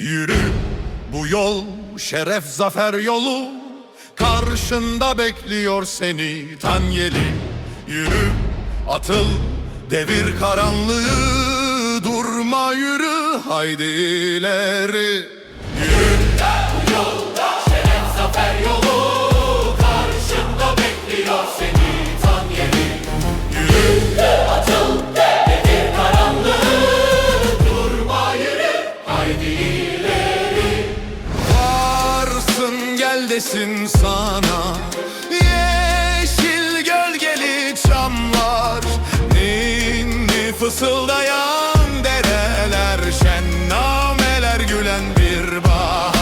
Yürü bu yol şeref zafer yolu. Karşında bekliyor seni tan yeli Yürü atıl devir karanlığı. Durma yürü haydi ileri Varsın gel desin sana. Yeşil gölgeli çamlar Ninni fısıldayan dereler Şen nameler gülen bir bahar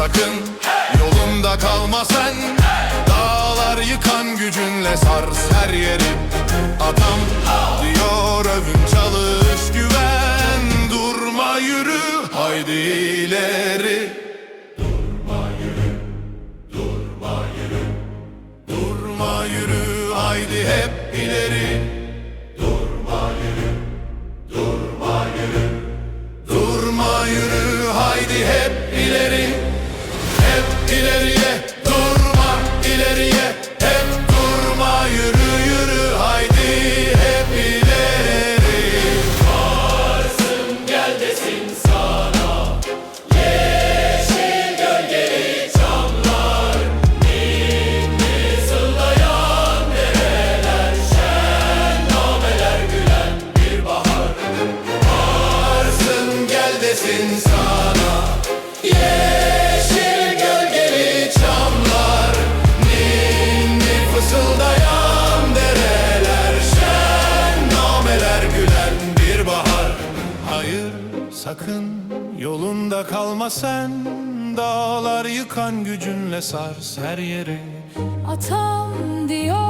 sakın. Yolunda kalma sen. Dağlar yıkan gücünle sars her yeri. Adam diyor övün çalış güven. Durma yürü haydi ileri. Durma yürü haydi hep ileri Varsın gel desin sana Yeşil gölgeli çamlar Ninni fısıldayan dereler Şen nameler gülen bir bahar. Hayır sakın yolunda kalma sen Dağlar yıkan gücünle sars her yeri. Atam diyor